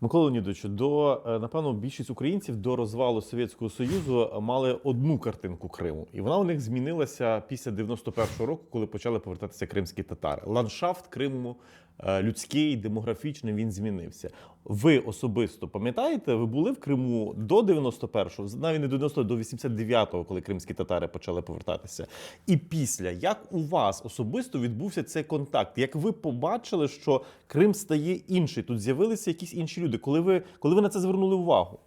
Микола Леонідовичу, до е, напевно більшість українців до розвалу Совєтського Союзу мали одну картинку Криму, і вона у них змінилася після 91-го року, коли почали повертатися кримські татари. Ландшафт Криму е, людський, демографічний, він змінився. Ви особисто пам'ятаєте, ви були в Криму до 91-го, навіть не до 90-го, до 89-го, коли кримські татари почали повертатися. І після як у вас особисто відбувся цей контакт? Як ви побачили, що Крим стає інший? Тут з'явилися якісь інші люди. Коли ви коли ви на це звернули увагу?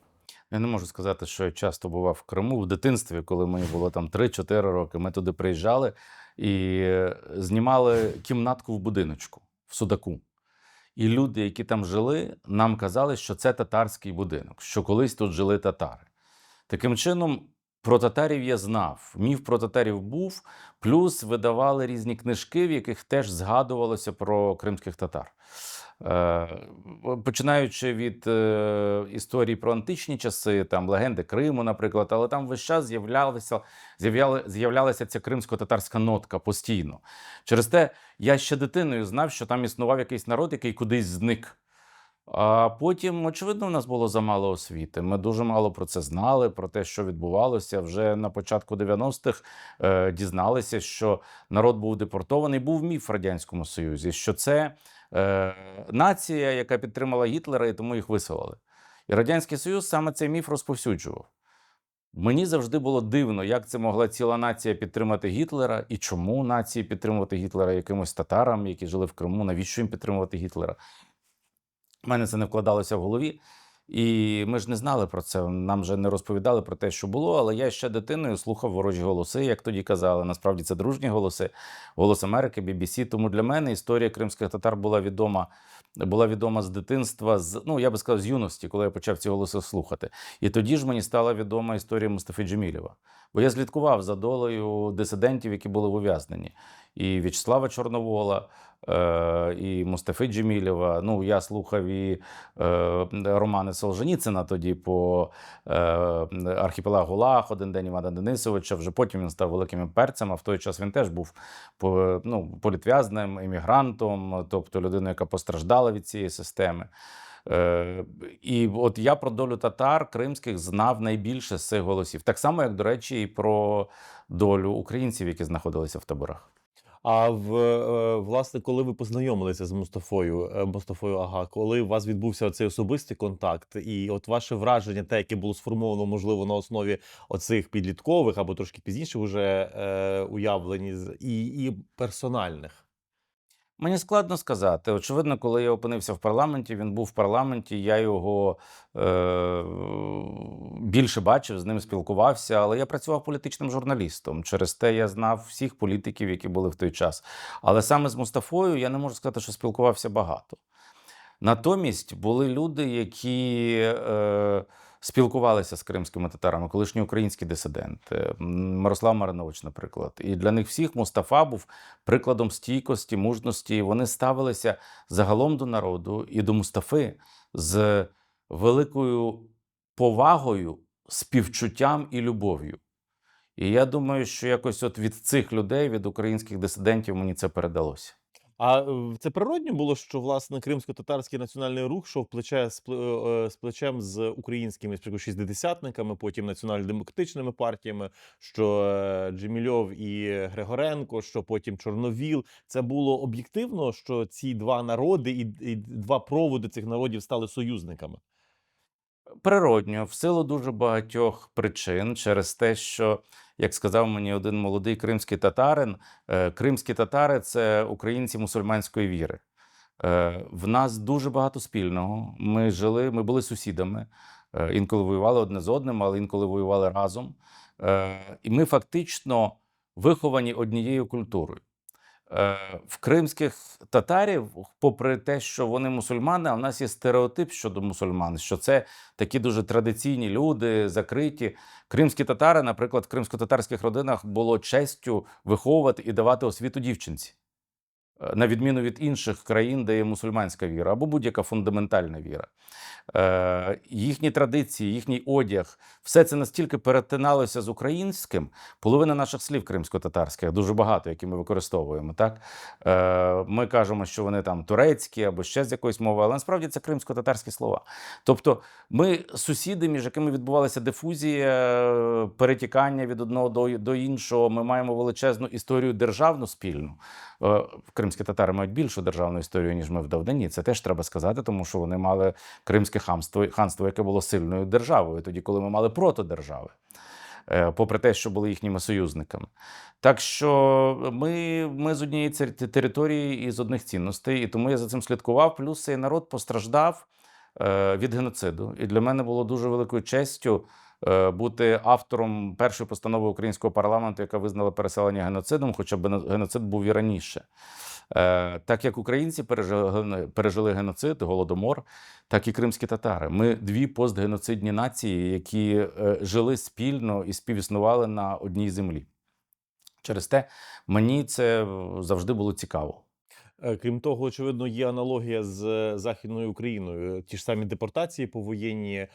Я не можу сказати, що я часто бував в Криму в дитинстві, коли мені було там 3-4 роки. Ми туди приїжджали і е, знімали кімнатку в будиночку в Судаку. І люди, які там жили, нам казали, що це татарський будинок, що колись тут жили татари. Таким чином, про татарів я знав. Міф про татарів був, плюс видавали різні книжки, в яких теж згадувалося про кримських татар. Е, Починаючи від е, історії про античні часи, там легенди Криму, наприклад, але там весь час з'являлася, з'являли, з'являлася ця кримсько-татарська нотка постійно. Через те я ще дитиною знав, що там існував якийсь народ, який кудись зник. А потім, очевидно, в нас було замало освіти. Ми дуже мало про це знали, про те, що відбувалося. Вже на початку 90-х е, дізналися, що народ був депортований. Був міф в радянському Союзі, що це е, нація, яка підтримала Гітлера, і тому їх виселили. І радянський Союз саме цей міф розповсюджував. Мені завжди було дивно, як це могла ціла нація підтримати Гітлера, і чому нації підтримувати Гітлера якимось татарам, які жили в Криму, навіщо їм підтримувати Гітлера? У мене це не вкладалося в голові. І ми ж не знали про це. Нам вже не розповідали про те, що було. Але я ще дитиною слухав ворожі голоси, як тоді казали. Насправді це дружні голоси, голос Америки, BBC. Тому для мене історія кримських татар була відома. Була відома з дитинства, з ну я би сказав, з юності, коли я почав ці голоси слухати. І тоді ж мені стала відома історія Мустафи Джемілєва. Бо я слідкував за долею дисидентів, які були ув'язнені. І В'ячеслава Чорновола, і Мустафи Джемілєва. Ну, я слухав і е, романи Солженіцина тоді по е, архіпелагу Лах, один день Івана Денисовича. Вже потім він став великим імперцем, а в той час він теж був ну, політв'язним, емігрантом, тобто людиною, яка постраждала від цієї системи. Е, і от я про долю татар кримських знав найбільше з цих голосів. Так само, як, до речі, і про долю українців, які знаходилися в таборах. А в е, власне, коли ви познайомилися з Мустафою, е, Мустафою Ага, коли у вас відбувся цей особистий контакт, і от ваше враження, те, яке було сформовано, можливо, на основі оцих підліткових або трошки пізніше вже е, уявлені і, і персональних. Мені складно сказати. Очевидно, коли я опинився в парламенті, він був в парламенті, я його е, більше бачив, з ним спілкувався, але я працював політичним журналістом. Через те я знав всіх політиків, які були в той час. Але саме з Мустафою я не можу сказати, що спілкувався багато. Натомість були люди, які е, спілкувалися з кримськими татарами, колишні українські дисиденти, М, Мирослав Маринович, наприклад. І для них всіх Мустафа був прикладом стійкості, мужності. Вони ставилися загалом до народу і до Мустафи з великою повагою, співчуттям і любов'ю. І я думаю, що якось от від цих людей, від українських дисидентів, мені це передалося. А е, це природньо було, що власне кримсько-татарський національний рух йшов плече з, пле- е, з плечем з українськими спочатку шістдесятниками, потім національно-демократичними партіями, що е, Джемільов і Григоренко, що потім Чорновіл. Це було об'єктивно, що ці два народи і два проводи цих народів стали союзниками. Природньо, в силу дуже багатьох причин, через те, що, як сказав мені один молодий кримський татарин, е, кримські татари це українці мусульманської віри. Е, В нас дуже багато спільного. Ми жили, ми були сусідами, е, інколи воювали одне з одним, але інколи воювали разом. І ми фактично виховані однією культурою. Е, В кримських татарів, попри те, що вони мусульмани, а в нас є стереотип щодо мусульман, що це такі дуже традиційні люди, закриті. Кримські татари, наприклад, в кримсько-татарських родинах було честю виховувати і давати освіту дівчинці. Е, на відміну від інших країн, де є мусульманська віра або будь-яка фундаментальна віра. Е, їхні традиції, їхній одяг, все це настільки перетиналося з українським. Половина наших слів кримсько-татарських, дуже багато, які ми використовуємо. Так? Е, ми кажемо, що вони там турецькі або ще з якоїсь мови, але насправді це кримсько-татарські слова. Тобто, ми сусіди, між якими відбувалася дифузія, перетікання від одного до іншого. Ми маємо величезну історію державну спільну. Е, Кримські татари мають більшу державну історію, ніж ми в давнині. Це теж треба сказати, тому що вони мали кримське ханство, ханство, яке було сильною державою, тоді, коли ми мали протодержави. е, Попри те, що були їхніми союзниками, так що ми, ми з однієї території і з одних цінностей, і тому я за цим слідкував. Плюс цей народ постраждав е, від геноциду. І для мене було дуже великою честю бути автором першої постанови українського парламенту, яка визнала переселення геноцидом, хоча б геноцид був і раніше. Е, Так як українці пережили, пережили геноцид, голодомор, так і кримські татари. Ми дві постгеноцидні нації, які е, жили спільно і співіснували на одній землі. Через те мені це е, завжди було цікаво. Е, Крім того, очевидно, є аналогія з е, Західною Україною. Ті ж самі депортації повоєнні, е,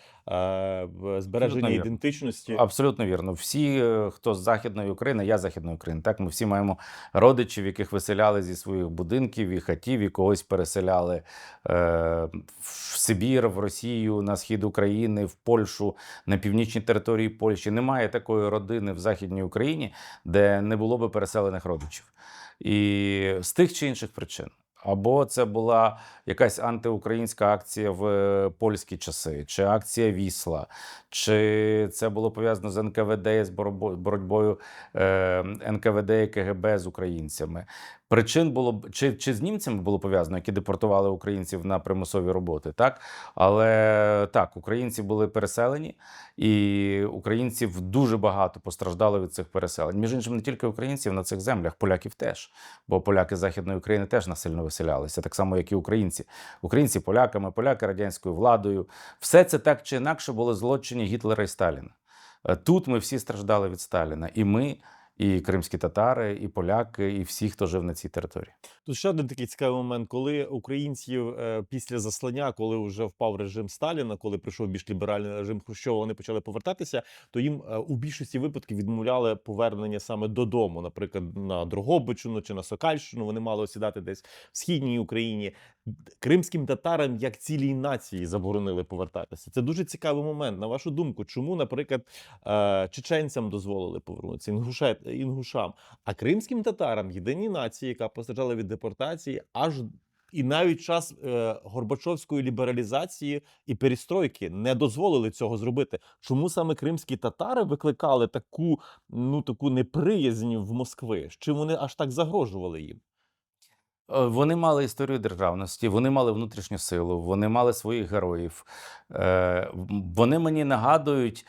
в- збереження ідентичності. Абсолютно вірно. Всі, е, хто з Західної України, я Західної України. Так, ми всі маємо родичів, яких виселяли зі своїх будинків і хатів, і когось переселяли е, в Сибір, в Росію, на схід України, в Польщу, на північній території Польщі. Немає такої родини в Західній Україні, де не було би переселених родичів. І з тих чи інших причин. Або це була якась антиукраїнська акція в е, польські часи, чи акція Вісла, чи це було пов'язано з НКВД з боротьбою е, НКВД і КГБ з українцями. Причин було б- чи, чи з німцями було пов'язано, які депортували українців на примусові роботи, так але так, українці були переселені, і українців дуже багато постраждало від цих переселень. Між іншим, не тільки українців на цих землях, поляків теж, бо поляки Західної України теж насильно виселялися, так само, як і українці. Українці поляками, поляки радянською владою. Все це так чи інакше були злочини Гітлера і Сталіна. Е, Тут ми всі страждали від Сталіна, і ми, і кримські татари, і поляки, і всі, хто жив на цій території. Тут ще один такий цікавий момент, коли українців е, після заслання, коли вже впав режим Сталіна, коли прийшов більш ліберальний режим Хрущова, вони почали повертатися, то їм е, у більшості випадків відмовляли повернення саме додому, наприклад, на Дрогобичину чи на Сокальщину. Вони мали осідати десь в східній Україні. Кримським татарам як цілій нації заборонили повертатися. Це дуже цікавий момент. На вашу думку, чому, наприклад, е, чеченцям дозволили повернутися, інгушам, а кримським татарам єдиній нації, яка постраждала від депортації, аж і навіть час е, Горбачовської лібералізації і перестройки не дозволили цього зробити. Чому саме кримські татари викликали таку ну таку неприязнь в Москви? Чи вони аж так загрожували їм? Е, Вони мали історію державності, вони мали внутрішню силу, вони мали своїх героїв. Е, Вони мені нагадують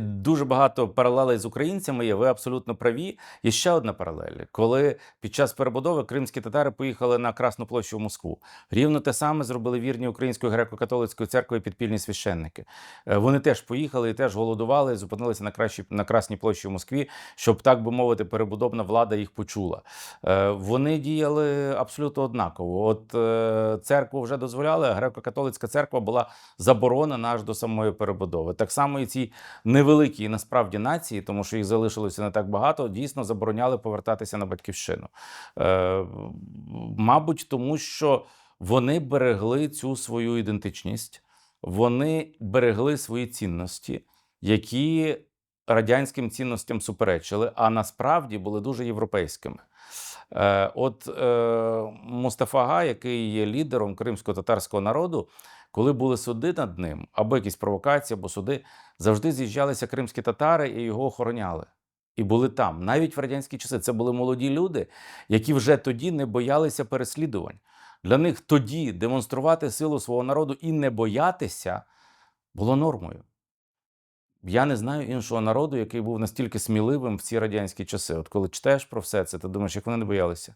дуже багато паралелей з українцями. Є ви абсолютно праві. Є ще одна паралель, коли під час перебудови кримські татари поїхали на Красну площу в Москву. Рівно те саме зробили вірні Української греко-католицької церкви підпільні священники. Е, Вони теж поїхали і теж голодували, зупинилися на кращій на Красній площі в Москві, щоб так би мовити, перебудовна влада їх почула. Вони діяли абсолютно однаково. От е, церкву вже дозволяли, а греко-католицька церква була заборонена аж до самої перебудови. Так само і ці невеликі насправді нації, тому що їх залишилося не так багато, дійсно забороняли повертатися на батьківщину. Е, Мабуть, тому що вони берегли цю свою ідентичність, вони берегли свої цінності, які радянським цінностям суперечили, а насправді були дуже європейськими. Е, От е, Мустафа Га, який є лідером кримсько-татарського народу, коли були суди над ним, або якісь провокації, або суди, завжди з'їжджалися кримські татари і його охороняли. І були там. Навіть в радянські часи це були молоді люди, які вже тоді не боялися переслідувань. Для них тоді демонструвати силу свого народу і не боятися було нормою. Я не знаю іншого народу, який був настільки сміливим в ці радянські часи. От коли читаєш про все це, ти думаєш, як вони не боялися.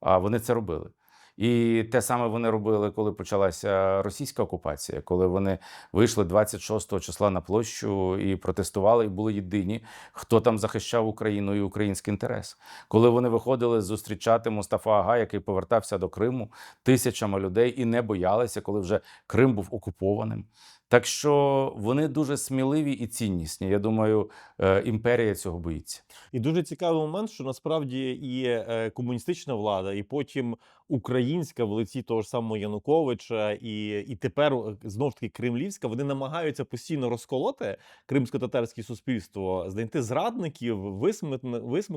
А вони це робили. І те саме вони робили, коли почалася російська окупація, коли вони вийшли 26 числа на площу і протестували, і були єдині, хто там захищав Україну і український інтерес. Коли вони виходили зустрічати Мустафа Ага, який повертався до Криму тисячами людей і не боялися, коли вже Крим був окупованим. Так що вони дуже сміливі і ціннісні. Я думаю, е, імперія цього боїться. І дуже цікавий момент, що насправді і е, комуністична влада, і потім українська в лиці того ж самого Януковича, і, і тепер е, знов таки кремлівська, вони намагаються постійно розколоти кримсько-татарське суспільство, знайти зрадників, висмик,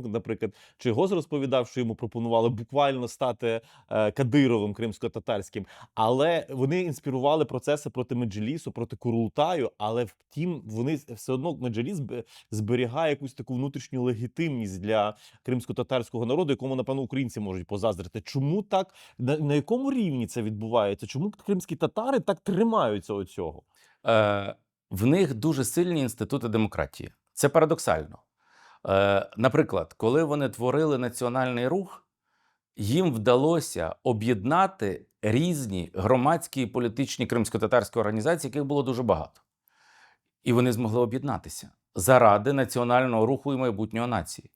наприклад, чи Гоз розповідав, що йому пропонували буквально стати е, Кадировим кримсько-татарським, але вони інспірували процеси проти Меджлісу, проти Курултаю, але втім, вони все одно Меджліс зб- зберігає якусь таку внутрішню легітимність для кримсько-татарського народу, якому напевно українці можуть позаздрити. Чому так на, на якому рівні це відбувається? Чому кримські татари так тримаються оцього? Е, в них дуже сильні інститути демократії. Це парадоксально. Е, наприклад, коли вони творили національний рух, їм вдалося об'єднати різні громадські і політичні кримсько-татарські організації, яких було дуже багато. І вони змогли об'єднатися заради національного руху і майбутнього нації.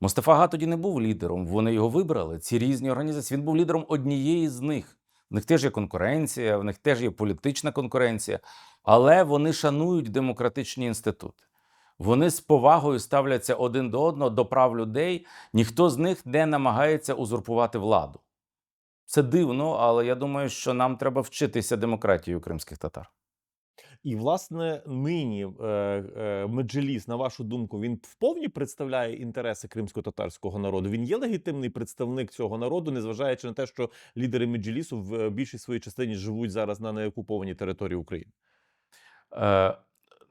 Мустафа тоді не був лідером, вони його вибрали, ці різні організації. Він був лідером однієї з них. В них теж є конкуренція, в них теж є політична конкуренція, але вони шанують демократичні інститути. Вони з повагою ставляться один до одного до прав людей. Ніхто з них не намагається узурпувати владу. Це дивно, але я думаю, що нам треба вчитися демократії у кримських татар. І власне нині е, е, на вашу думку, він вповні представляє інтереси кримсько-татарського народу. Він є легітимний представник цього народу, незважаючи на те, що лідери меджелісу в більшій своїй частині живуть зараз на неокупованій території України. Е,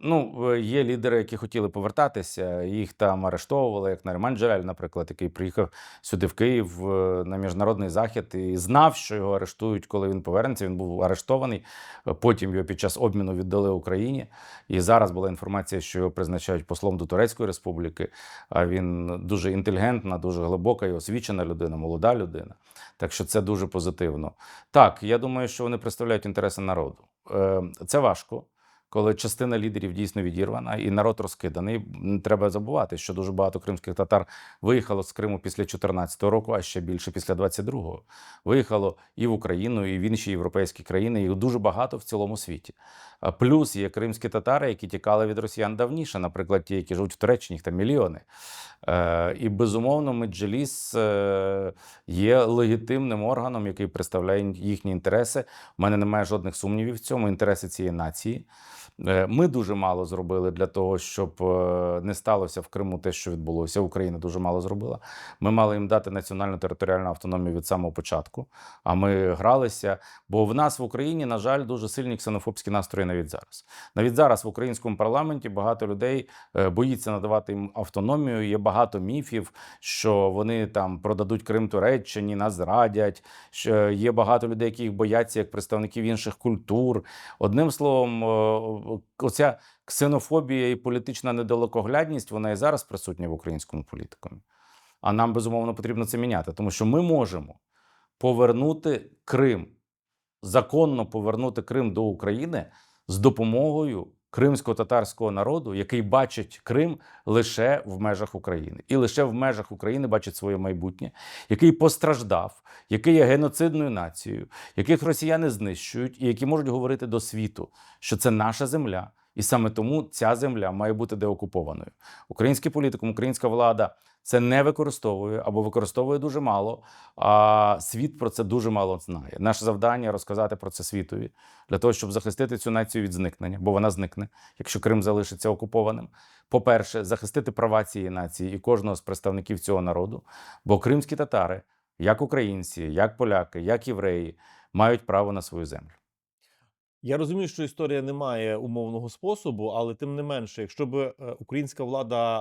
ну, є лідери, які хотіли повертатися, їх там арештовували, як Наріман Джаляль, наприклад, який приїхав сюди в Київ е, на міжнародний захід і знав, що його арештують, коли він повернеться. Він був арештований. Е, Потім його під час обміну віддали Україні. І зараз була інформація, що його призначають послом до Турецької республіки. А він дуже інтелігентна, дуже глибока і освічена людина, молода людина. Так що це дуже позитивно. Так, я думаю, що вони представляють інтереси народу. Е, Це важко коли частина лідерів дійсно відірвана і народ розкиданий. Не треба забувати, що дуже багато кримських татар виїхало з Криму після 2014 року, а ще більше після 22-го. Виїхало і в Україну, і в інші європейські країни. Їх дуже багато в цілому світі. Плюс є кримські татари, які тікали від росіян давніше, наприклад, ті, які живуть в Туреччині, їх там мільйони. Е, І безумовно, Меджліс е, є легітимним органом, який представляє їхні інтереси. У мене немає жодних сумнівів в цьому. Інтереси цієї нації. Е, Ми дуже мало зробили для того, щоб е, не сталося в Криму те, що відбулося. Україна дуже мало зробила. Ми мали їм дати національну територіальну автономію від самого початку. А ми гралися. Бо в нас в Україні, на жаль, дуже сильні ксенофобські настрої навіть зараз. Навіть зараз в українському парламенті багато людей е, боїться надавати їм автономію. Є багато міфів, що вони там продадуть Крим Туреччині, нас зрадять. Що є багато людей, які їх бояться як представників інших культур. Одним словом, оця ксенофобія і політична недалекоглядність, вона і зараз присутня в українському політикумі. А нам безумовно потрібно це міняти, тому що ми можемо повернути Крим, законно повернути Крим до України з допомогою кримсько-татарського народу, який бачить Крим лише в межах України, і лише в межах України бачить своє майбутнє, який постраждав, який є геноцидною нацією, яких росіяни знищують, і які можуть говорити до світу, що це наша земля. І саме тому ця земля має бути деокупованою. Український політикум, українська влада це не використовує або використовує дуже мало. А світ про це дуже мало знає. Наше завдання розказати про це світові для того, щоб захистити цю націю від зникнення, бо вона зникне, якщо Крим залишиться окупованим. По-перше, захистити права цієї нації і кожного з представників цього народу. Бо кримські татари, як українці, як поляки, як євреї, мають право на свою землю. Я розумію, що історія не має умовного способу, але тим не менше, якщо б е, українська влада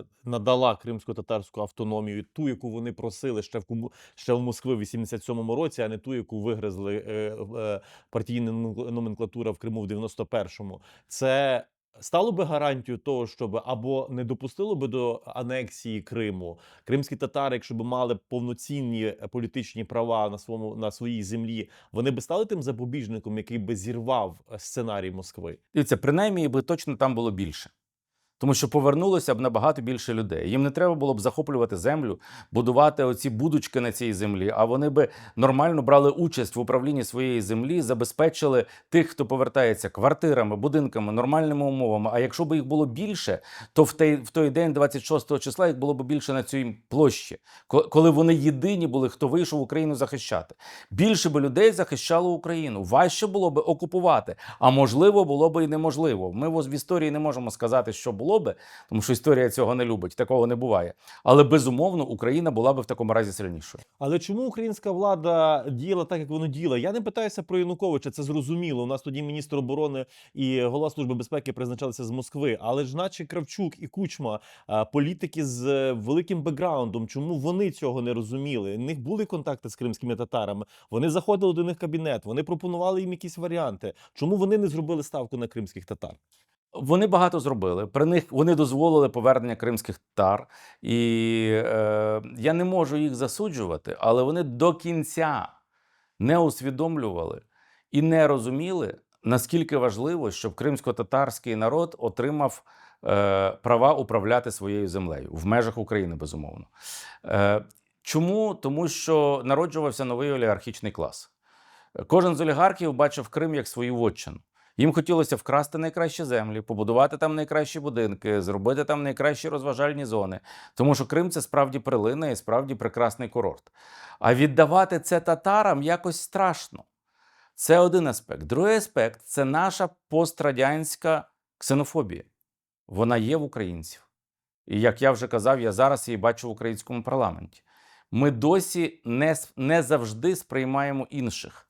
е, надала кримсько-татарську автономію, ту, яку вони просили ще в кому ще в Москві в 87-му році, а не ту, яку вигризли е, партійна номенклатура в Криму в 91-му, це стало би гарантією того, щоб або не допустило би до анексії Криму кримські татари, якщо б мали повноцінні е, політичні права на своєму на своїй землі, вони би стали тим запобіжником, який би зірвав е, сценарій Москви. Дивіться, принаймні, би точно там було більше. Тому що повернулося б набагато більше людей. Їм не треба було б захоплювати землю, будувати оці будочки на цій землі, а вони би нормально брали участь в управлінні своєї землі, забезпечили тих, хто повертається квартирами, будинками, нормальними умовами. А якщо б їх було більше, то в той, в той день, 26 числа, їх було б більше на цій площі, ко- коли вони єдині були, хто вийшов Україну захищати. Більше би людей захищало Україну. Важче було би окупувати, а можливо, було би і неможливо. Ми в історії не можемо сказати, що було би, тому що історія цього не любить, такого не буває. Але безумовно Україна була би в такому разі сильнішою. Але чому українська влада діяла так, як воно діяла? Я не питаюся про Януковича, це зрозуміло. У нас тоді міністр оборони і голова служби безпеки призначалися з Москви. Але ж, наче Кравчук і Кучма, політики з е, великим бекграундом, чому вони цього не розуміли? У них були контакти з кримськими татарами. Вони заходили до них в кабінет, вони пропонували їм якісь варіанти. Чому вони не зробили ставку на кримських татар? Вони багато зробили. При них вони дозволили повернення кримських татар, і е, я не можу їх засуджувати, але вони до кінця не усвідомлювали і не розуміли, наскільки важливо, щоб кримсько-татарський народ отримав е, права управляти своєю землею в межах України, безумовно. Е, чому? Тому що народжувався новий олігархічний клас. Кожен з олігархів бачив Крим як свою вотчину. Їм хотілося вкрасти найкращі землі, побудувати там найкращі будинки, зробити там найкращі розважальні зони. Тому що Крим це справді прилина і справді прекрасний курорт. А віддавати це татарам якось страшно. Це один аспект. Другий аспект це наша пострадянська ксенофобія. Вона є в українців. І як я вже казав, я зараз її бачу в українському парламенті. Ми досі не, не завжди сприймаємо інших.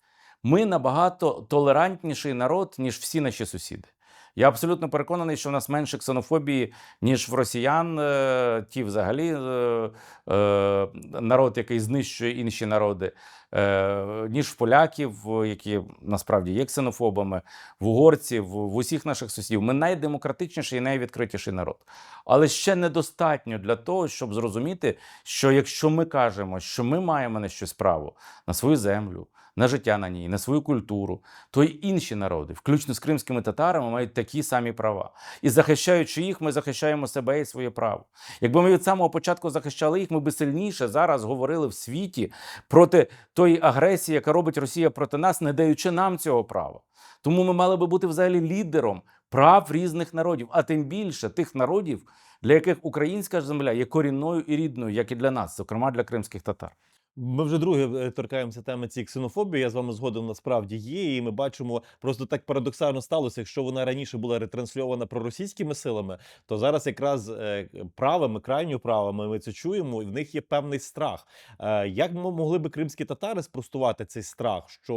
Ми набагато толерантніший народ, ніж всі наші сусіди. Я абсолютно переконаний, що в нас менше ксенофобії, ніж в росіян, е, ті взагалі е, е, народ, який знищує інші народи, ніж в поляків, які насправді є ксенофобами, в угорців, в усіх наших сусідів. Ми найдемократичніший і найвідкритіший народ. Але ще недостатньо для того, щоб зрозуміти, що якщо ми кажемо, що ми маємо на щось право на свою землю, на життя на ній, на свою культуру, то й інші народи, включно з кримськими татарами, мають такі самі права. І захищаючи їх, ми захищаємо себе і своє право. Якби ми від самого початку захищали їх, ми би сильніше зараз говорили в світі проти тої агресії, яка робить Росія проти нас, не даючи нам цього права. Тому ми мали би бути взагалі лідером прав різних народів, а тим більше тих народів, для яких українська земля є корінною і рідною, як і для нас, зокрема для кримських татар. Ми вже друге е, торкаємося теми цієї ксенофобії. Я з вами згодом насправді є. І ми бачимо, просто так парадоксально сталося. Якщо вона раніше була ретрансльована проросійськими силами, то зараз якраз е, правими, крайньо правими, ми це чуємо, і в них є певний страх. Е, Як мо- могли би кримські татари спростувати цей страх, що,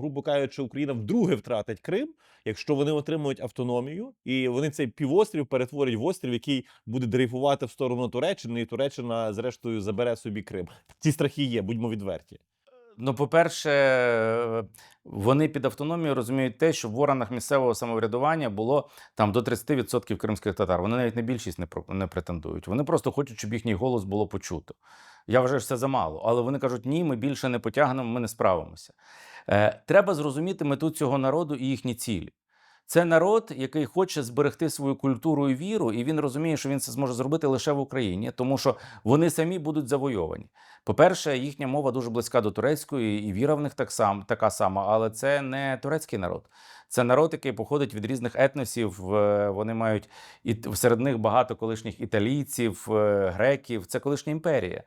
грубо кажучи, Україна вдруге втратить Крим, якщо вони отримують автономію, і вони цей півострів перетворять в острів, який буде дрейфувати в сторону Туреччини, і Туреччина, зрештою, забере собі Крим. Ці страхи є, будьмо відверті. Ну, по-перше, е, вони під автономією розуміють те, що в органах місцевого самоврядування було там до 30% кримських татар. Вони навіть на більшість не, не претендують. Вони просто хочуть, щоб їхній голос було почуто. Я вважаю, що це замало. Але вони кажуть, ні, ми більше не потягнемо, ми не справимося. Е, треба зрозуміти мету цього народу і їхні цілі. Це народ, який хоче зберегти свою культуру і віру, і він розуміє, що він це зможе зробити лише в Україні, тому що вони самі будуть завойовані. По-перше, їхня мова дуже близька до турецької, і віра в них так сам, така сама, але це не турецький народ. Це народ, який походить від різних етносів. Вони мають і серед них багато колишніх італійців, е, греків. Це колишня імперія.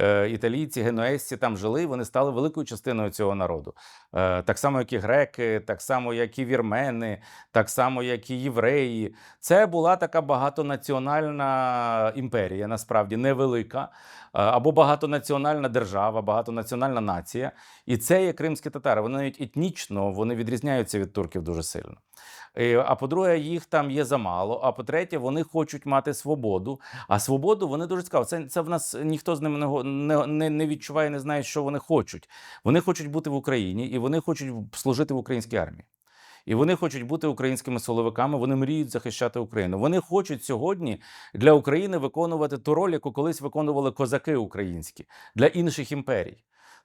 Е, Італійці, генуезці там жили, вони стали великою частиною цього народу. Е, Так само, як і греки, так само, як і вірмени, так само, як і євреї. Це була така багатонаціональна імперія, насправді невелика, або багатонаціональна держава, багатонаціональна нація. І це є кримські татари. Вони навіть етнічно вони відрізняються від турків дуже сильно. Е, А по-друге, їх там є замало. А по-третє, вони хочуть мати свободу. А свободу вони дуже цікаво. Це, це в нас ніхто з ними не, не, не відчуває, не знає, що вони хочуть. Вони хочуть бути в Україні і вони хочуть служити в українській армії. І вони хочуть бути українськими силовиками, вони мріють захищати Україну. Вони хочуть сьогодні для України виконувати ту роль, яку колись виконували козаки українські для інших імперій.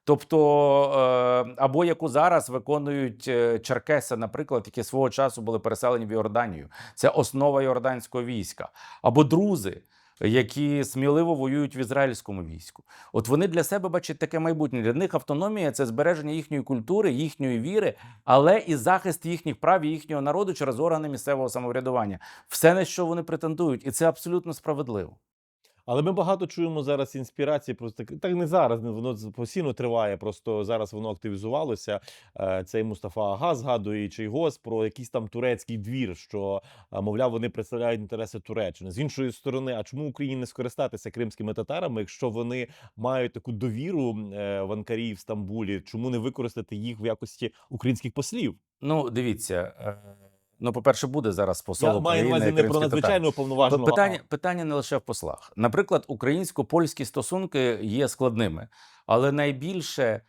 Тобто, е, або яку зараз виконують е, черкеси, наприклад, які свого часу були переселені в Йорданію. Це основа йорданського війська, або друзи, які сміливо воюють в ізраїльському війську. От вони для себе бачать таке майбутнє. Для них автономія це збереження їхньої культури, їхньої віри, але і захист їхніх прав і їхнього народу через органи місцевого самоврядування. Все на що вони претендують, і це абсолютно справедливо. Але ми багато чуємо зараз інспірації. Просто так, так не зараз, воно постійно триває. Просто зараз воно активізувалося. Е, Цей Мустафа Ага згадує і Чайгос про якийсь там турецький двір, що е, мовляв, вони представляють інтереси Туреччини. З іншої сторони, а чому Україні не скористатися кримськими татарами, якщо вони мають таку довіру е, в Анкарі в Стамбулі? Чому не використати їх в якості українських послів? Ну, дивіться. Ну, по-перше, буде зараз посол Я маю на увазі не про надзвичайно повноваженого. Питання, питання не лише в послах. Наприклад, українсько-польські стосунки є складними, але найбільше е,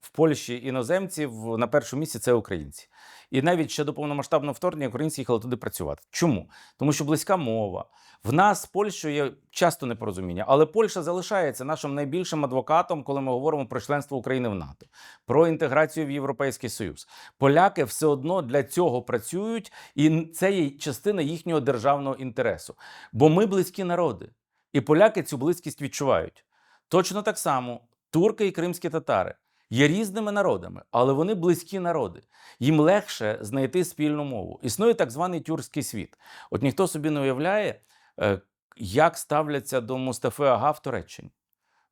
в Польщі іноземців на першому місці це українці. І навіть ще до повномасштабного вторгнення українці їхали туди працювати. Чому? Тому що близька мова. В нас з Польщею є часто непорозуміння, але Польща залишається нашим найбільшим адвокатом, коли ми говоримо про членство України в НАТО, про інтеграцію в Європейський Союз. Поляки все одно для цього працюють, і це є частина їхнього державного інтересу. Бо ми близькі народи, і поляки цю близькість відчувають. Точно так само турки і кримські татари є різними народами, але вони близькі народи. Їм легше знайти спільну мову. Існує так званий тюркський світ. От ніхто собі не уявляє, е, як ставляться до Мустафи Ага в Туреччині.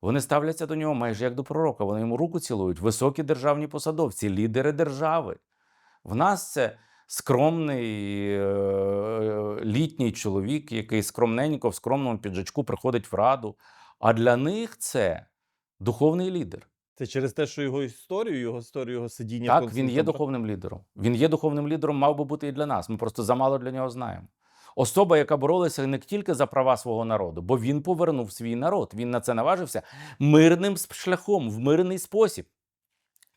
Вони ставляться до нього майже як до пророка. Вони йому руку цілують. Високі державні посадовці, лідери держави. В нас це скромний е, літній чоловік, який скромненько в скромному піджачку приходить в раду. А для них це духовний лідер. Це через те, що його історію, його історію його сидіння. Так, він є духовним лідером. Він є духовним лідером, мав би бути і для нас. Ми просто замало для нього знаємо. Особа, яка боролася не тільки за права свого народу, бо він повернув свій народ. Він на це наважився мирним шляхом, в мирний спосіб.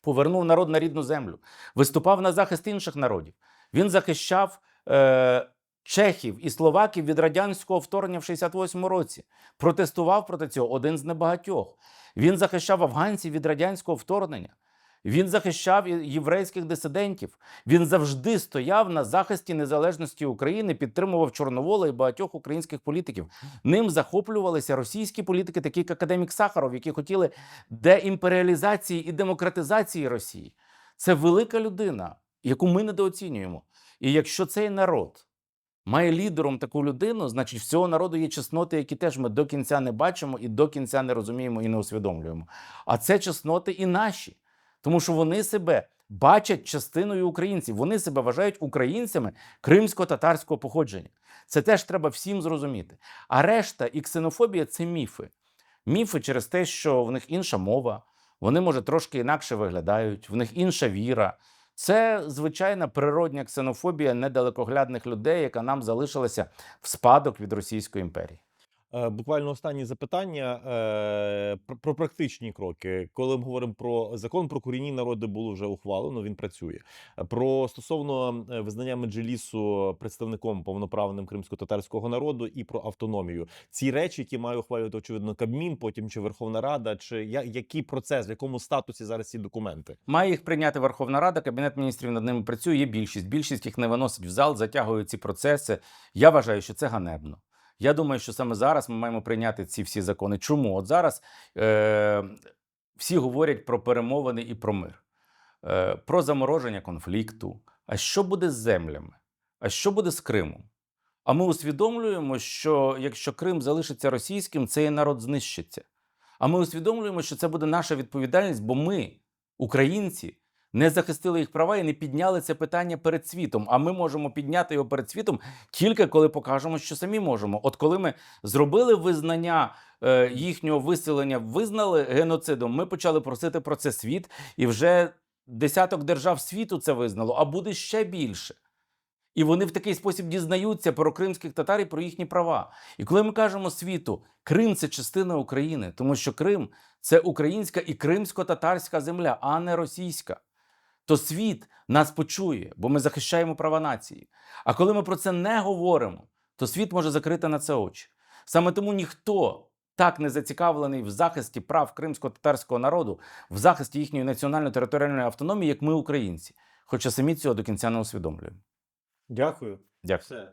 Повернув народ на рідну землю, виступав на захист інших народів. Він захищав е, чехів і словаків від радянського вторгнення в 68-му році. Протестував проти цього один з небагатьох. Він захищав афганців від радянського вторгнення. Він захищав єврейських дисидентів. Він завжди стояв на захисті незалежності України, підтримував Чорновола і багатьох українських політиків. Ним захоплювалися російські політики, такі як академік Сахаров, які хотіли деімперіалізації і демократизації Росії. Це велика людина, яку ми недооцінюємо. І якщо цей народ має лідером таку людину, значить в цього народу є чесноти, які теж ми до кінця не бачимо і до кінця не розуміємо і не усвідомлюємо. А це чесноти і наші, тому що вони себе бачать частиною українців. Вони себе вважають українцями кримсько-татарського походження. Це теж треба всім зрозуміти. А решта і ксенофобія це міфи. Міфи через те, що в них інша мова, вони, може, трошки інакше виглядають, в них інша віра. Це звичайна природня ксенофобія недалекоглядних людей, яка нам залишилася в спадок від Російської імперії. Е, Буквально останні запитання е, про, практичні кроки. Коли ми говоримо про закон про корінні народи, було вже ухвалено. Він працює. Е, Про стосовно визнання Меджлісу представником повноправним кримсько-татарського народу і про автономію. Ці речі, які має ухвалювати очевидно Кабмін, потім чи Верховна Рада, чи я, який процес, в якому статусі зараз ці документи? Має їх прийняти Верховна Рада, Кабінет міністрів над ними працює. Є більшість. Більшість їх не виносить в зал, затягують ці процеси. Я вважаю, що це ганебно. Я думаю, що саме зараз ми маємо прийняти ці всі закони. Чому? От зараз е, всі говорять про перемовини і про мир, е, про замороження конфлікту. А що буде з землями? А що буде з Кримом? А ми усвідомлюємо, що якщо Крим залишиться російським, цей народ знищиться. А ми усвідомлюємо, що це буде наша відповідальність, бо ми, українці, не захистили їх права і не підняли це питання перед світом. А ми можемо підняти його перед світом тільки коли покажемо, що самі можемо. От коли ми зробили визнання е, їхнього виселення, визнали геноцидом, ми почали просити про це світ, і вже десяток держав світу це визнало, а буде ще більше. І вони в такий спосіб дізнаються про кримських татар і про їхні права. І коли ми кажемо світу, Крим це частина України, тому що Крим це українська і кримсько-татарська земля, а не російська. То світ нас почує, бо ми захищаємо права нації. А коли ми про це не говоримо, то світ може закрити на це очі. Саме тому ніхто так не зацікавлений в захисті прав кримсько-татарського народу, в захисті їхньої національно-територіальної автономії, як ми, українці. Хоча самі цього до кінця не усвідомлюємо. Дякую. Дякую. Все.